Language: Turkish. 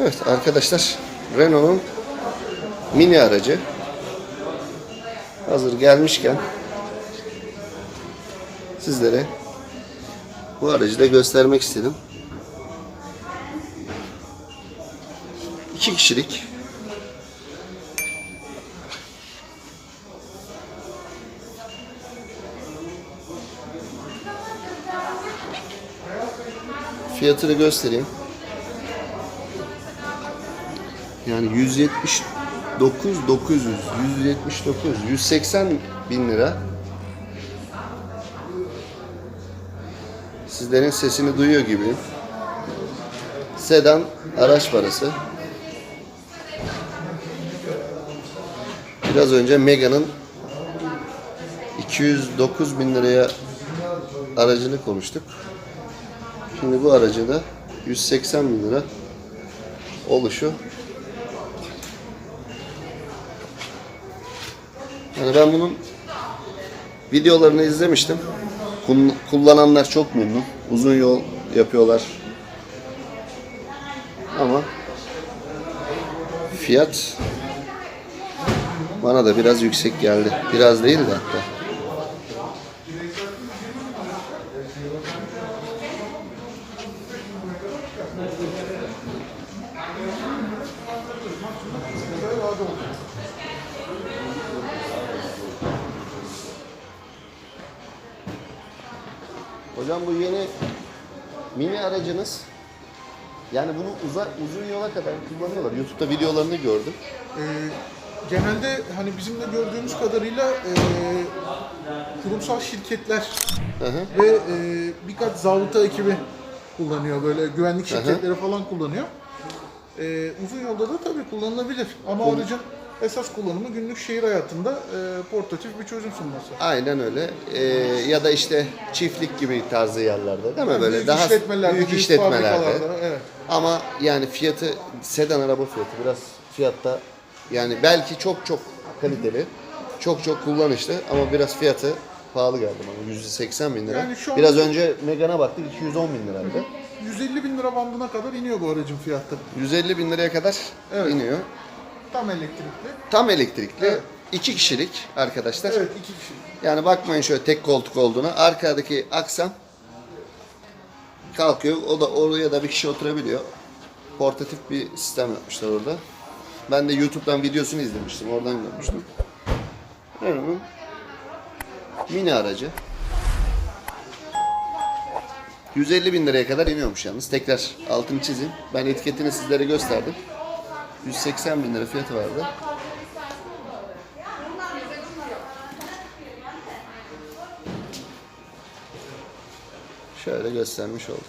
Evet arkadaşlar Renault'un mini aracı hazır gelmişken sizlere bu aracı da göstermek istedim. İki kişilik fiyatını göstereyim. Yani 179 900 179 180 bin lira. Sizlerin sesini duyuyor gibi. Sedan araç parası. Biraz önce Mega'nın 209 bin liraya aracını konuştuk. Şimdi bu aracı da 180 bin lira oluşu. Yani ben bunun videolarını izlemiştim. Kul- Kullananlar çok memnun. Uzun yol yapıyorlar. Ama fiyat bana da biraz yüksek geldi. Biraz değil de hatta. Hocam bu yeni mini aracınız yani bunu uza, uzun yola kadar kullanıyorlar. YouTube'da videolarını gördüm. Ee, genelde hani bizim de gördüğümüz kadarıyla e, kurumsal şirketler Hı hı. ve e, birkaç zabıta ekibi kullanıyor. Böyle güvenlik şirketleri falan kullanıyor. Ee, uzun yolda da tabii kullanılabilir. Ama aracın esas kullanımı günlük şehir hayatında e, portatif bir çözüm sunması. Aynen öyle. Ee, ya da işte çiftlik gibi tarzı yerlerde değil mi? Böyle büyük daha işletmelerde, büyük büyük işletmelerde. fabrikalarda, evet. Ama yani fiyatı sedan araba fiyatı biraz fiyatta yani belki çok çok kaliteli, çok çok kullanışlı ama biraz fiyatı pahalı geldi bana. 180 bin lira. Yani şu an- Biraz önce Megane'a baktık 210 bin liraydı. 150 bin lira bandına kadar iniyor bu aracın fiyatı. 150 bin liraya kadar Evet. iniyor. Tam elektrikli. Tam elektrikli. Evet. iki kişilik arkadaşlar. Evet iki kişi. Yani bakmayın şöyle tek koltuk olduğuna. Arkadaki aksam kalkıyor. O da oraya da bir kişi oturabiliyor. Portatif bir sistem yapmışlar orada. Ben de YouTube'dan videosunu izlemiştim. Oradan görmüştüm. Renault'un mini aracı. 150 bin liraya kadar iniyormuş yalnız. Tekrar altını çizeyim. Ben etiketini sizlere gösterdim. 180 bin lira fiyatı vardı. Şöyle göstermiş olduk.